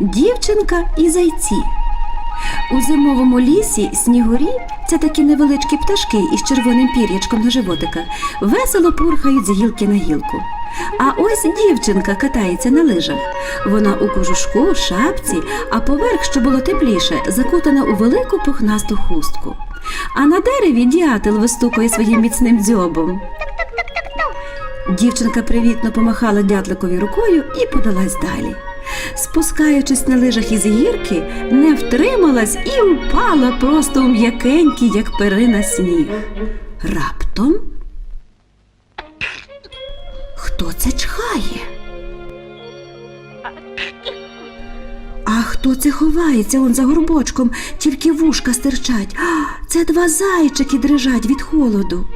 Дівчинка і зайці. У зимовому лісі снігурі це такі невеличкі пташки із червоним пір'ячком на животика, весело пурхають з гілки на гілку. А ось дівчинка катається на лижах. Вона у кожушку, шапці, а поверх, що було тепліше, закутана у велику пухнасту хустку. А на дереві дятел вистукує своїм міцним дзьобом. Дівчинка привітно помахала дятликові рукою і подалась далі. Спускаючись на лижах із гірки, не втрималась і упала просто у м'якенький, як перина сніг. Раптом хто це чхає? А хто це ховається он за горбочком, тільки вушка стирчать. А, це два зайчики дрижать від холоду.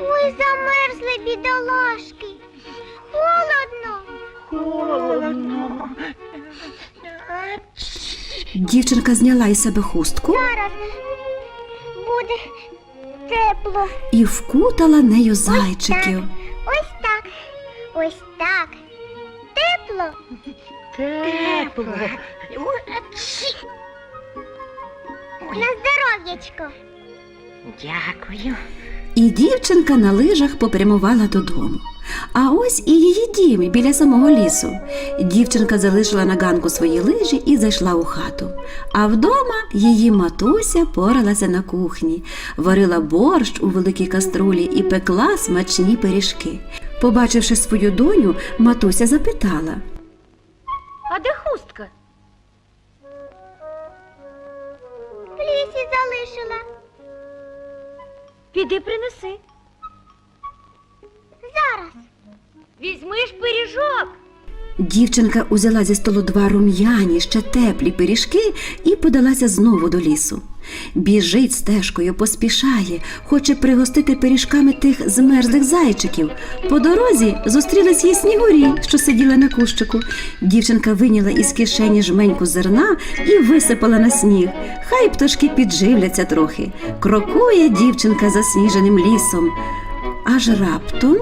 Ой, замерзли бідолашки. Холодно. Холодно. Дівчинка зняла із себе хустку Зараз буде тепло. і вкутала нею зайчиків. Ось так. Ось так. Тепло. Тепло. На здоров'ячко. Дякую. І дівчинка на лижах попрямувала додому. А ось і її дім біля самого лісу. Дівчинка залишила на ганку свої лижі і зайшла у хату. А вдома її матуся поралася на кухні, варила борщ у великій каструлі і пекла смачні пиріжки. Побачивши свою доню, матуся запитала. А де хустка? В лісі залишила. Піди принеси. Візьмиш пиріжок. Дівчинка узяла зі столу два рум'яні, ще теплі пиріжки і подалася знову до лісу. Біжить стежкою, поспішає, хоче пригостити пиріжками тих змерзлих зайчиків. По дорозі зустрілись їй снігурі, що сиділи на кущику. Дівчинка виняла із кишені жменьку зерна і висипала на сніг. Хай пташки підживляться трохи. Крокує дівчинка засніженим лісом. Аж раптом.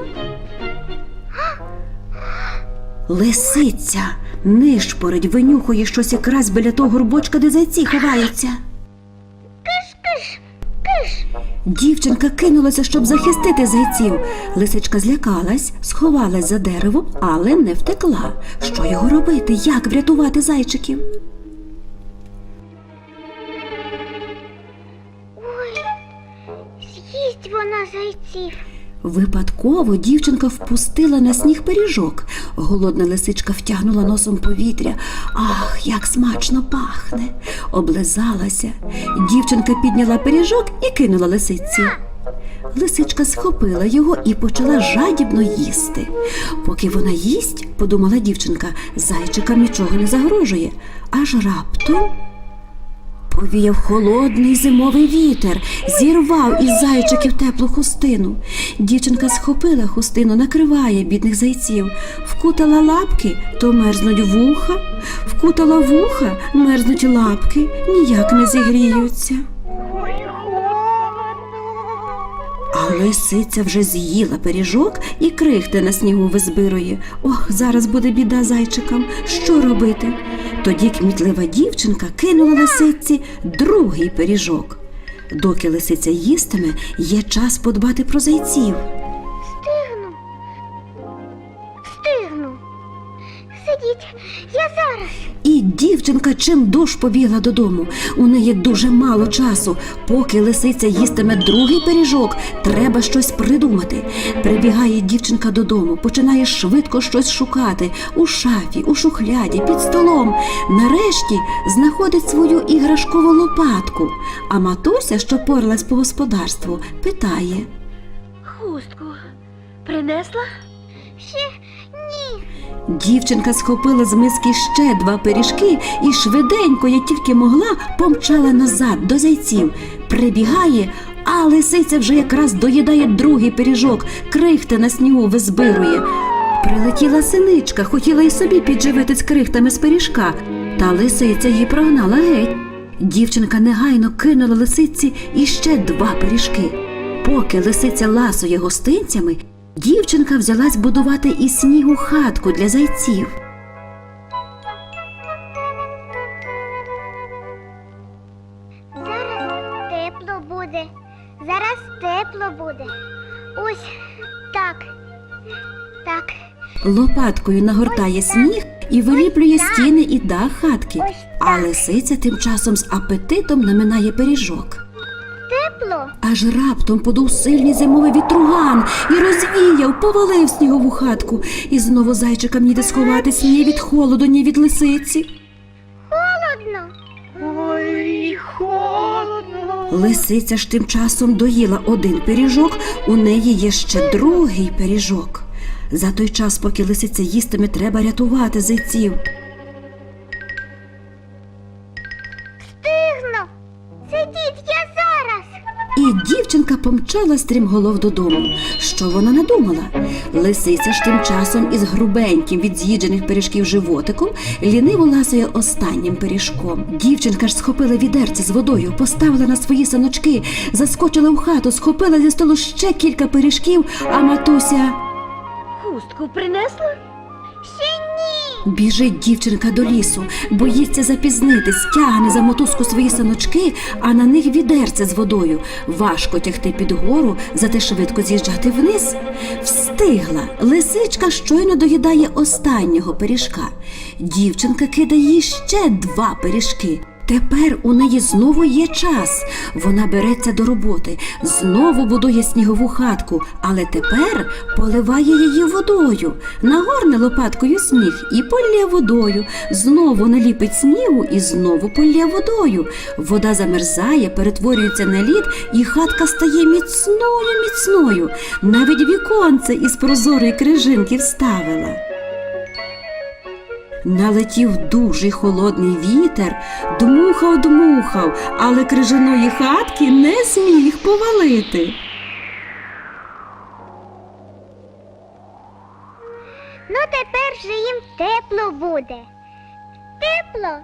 Лисиця нишпорить, винюхує щось якраз біля того горбочка, де зайці ховаються. Киш-киш. Киш. Дівчинка кинулася, щоб захистити зайців. Лисичка злякалась, сховалась за дерево, але не втекла. Що його робити? Як врятувати зайчиків? Ой, з'їсть вона зайців. Випадково дівчинка впустила на сніг пиріжок. Голодна лисичка втягнула носом повітря. Ах, як смачно пахне. Облизалася. Дівчинка підняла пиріжок і кинула лисиці. Лисичка схопила його і почала жадібно їсти. Поки вона їсть, подумала дівчинка, зайчикам нічого не загрожує. Аж раптом. Повіяв холодний зимовий вітер, зірвав із зайчиків теплу хустину. Дівчинка схопила хустину, накриває бідних зайців, вкутала лапки, то мерзнуть вуха, вкутала вуха, мерзнуть лапки, ніяк не зігріються. Лисиця вже з'їла пиріжок і крихти на снігу визбирує. Ох, зараз буде біда зайчикам. Що робити? Тоді кмітлива дівчинка кинула лисиці другий пиріжок. Доки лисиця їстиме, є час подбати про зайців. Сидіть, я зараз. І дівчинка чим душ побігла додому. У неї дуже мало часу. Поки лисиця їстиме другий пиріжок, треба щось придумати. Прибігає дівчинка додому, починає швидко щось шукати у шафі, у шухляді, під столом. Нарешті знаходить свою іграшкову лопатку. А матуся, що поралась по господарству, питає. Хустку принесла? Ще. Дівчинка схопила з миски ще два пиріжки і швиденько, як тільки могла, помчала назад до зайців. Прибігає, а лисиця вже якраз доїдає другий пиріжок, крихти на снігу визбирує. Прилетіла синичка, хотіла й собі підживити з крихтами з пиріжка, та лисиця її прогнала геть. Дівчинка негайно кинула лисиці іще два пиріжки. Поки лисиця ласує гостинцями, Дівчинка взялась будувати із снігу хатку для зайців. Зараз тепло буде, зараз тепло буде. Ось так. Так. Лопаткою нагортає сніг і виліплює стіни і дах хатки. А лисиця тим часом з апетитом наминає пиріжок. Тепло. Аж раптом подув сильний зимовий вітруган і розвіяв, повалив снігову хатку. І знову зайчикам ніде сховатись ні від холоду, ні від лисиці. Холодно. Ой, холодно. Лисиця ж тим часом доїла один пиріжок, у неї є ще другий пиріжок. За той час, поки лисиця їстиме, треба рятувати зайців. Дівчинка помчала стрімголов додому. Що вона надумала? Лисиця ж тим часом із грубеньким від з'їджених пиріжків животиком ліниво ласує останнім пиріжком. Дівчинка ж схопила відерце з водою, поставила на свої саночки, заскочила в хату, схопила зі столу ще кілька пиріжків, а матуся. Хустку принесла? Ще. Біжить дівчинка до лісу, боїться запізнитись, тягне за мотузку свої саночки, а на них відерце з водою. Важко тягти під гору, зате швидко з'їжджати вниз. Встигла. Лисичка щойно доїдає останнього пиріжка. Дівчинка кидає ще два пиріжки. Тепер у неї знову є час. Вона береться до роботи, знову будує снігову хатку, але тепер поливає її водою. Нагорне лопаткою сніг і полє водою. Знову наліпить снігу і знову полє водою. Вода замерзає, перетворюється на лід, і хатка стає міцною, міцною. Навіть віконце із прозорої крижинки вставила. Налетів дуже холодний вітер, дмухав, дмухав, але крижаної хатки не зміг повалити. Ну тепер же їм тепло буде. Тепло.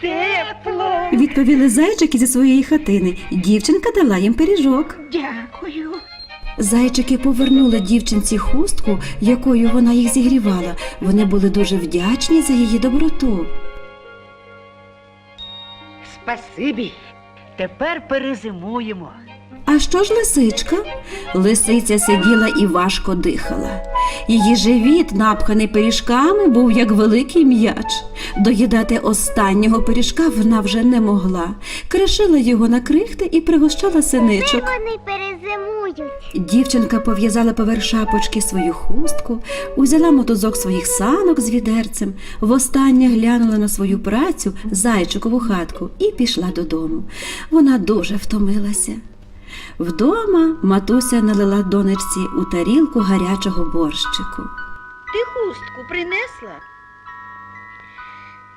Тепло. Відповіли зайчики зі своєї хатини. Дівчинка дала їм пиріжок. Дякую. Зайчики повернули дівчинці хустку, якою вона їх зігрівала. Вони були дуже вдячні за її доброту. Спасибі. Тепер перезимуємо. А що ж лисичка? Лисиця сиділа і важко дихала. Її живіт, напханий пиріжками, був як великий м'яч. Доїдати останнього пиріжка вона вже не могла. Кришила його на крихти і пригощала синичок. Вони перезимують. Дівчинка пов'язала поверх шапочки свою хустку, узяла мотузок своїх санок з відерцем, востаннє глянула на свою працю зайчикову хатку і пішла додому. Вона дуже втомилася. Вдома матуся налила донечці у тарілку гарячого борщику. Ти хустку принесла?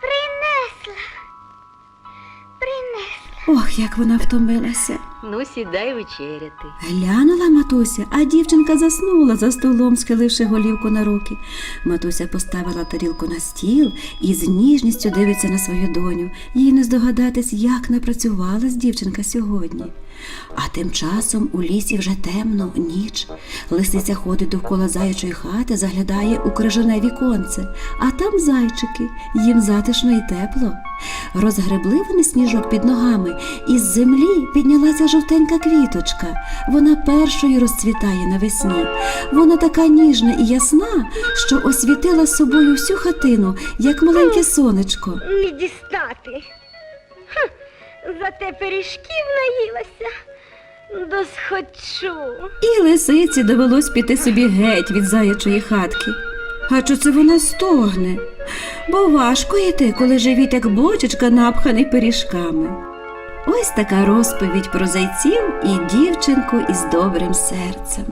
Принесла. Принесла. Ох, як вона втомилася. Ну, сідай вечеряти. Глянула матуся, а дівчинка заснула за столом, схиливши голівку на руки. Матуся поставила тарілку на стіл і з ніжністю дивиться на свою доню. Їй не здогадатись, як напрацювалась дівчинка сьогодні. А тим часом у лісі вже темно, ніч. Лисиця ходить довкола заячої хати, заглядає у крижане віконце, а там зайчики, їм затишно і тепло. Розгребли вони сніжок під ногами, і з землі піднялася жовтенька квіточка. Вона першою розцвітає навесні. Вона така ніжна і ясна, що освітила собою всю хатину, як маленьке сонечко. Не дістати. Зате пиріжків наїлася. Досхочу. І лисиці довелось піти собі геть від заячої хатки. А чого це вона стогне? Бо важко йти, коли живіт як бочечка напханий пиріжками. Ось така розповідь про зайців і дівчинку із добрим серцем.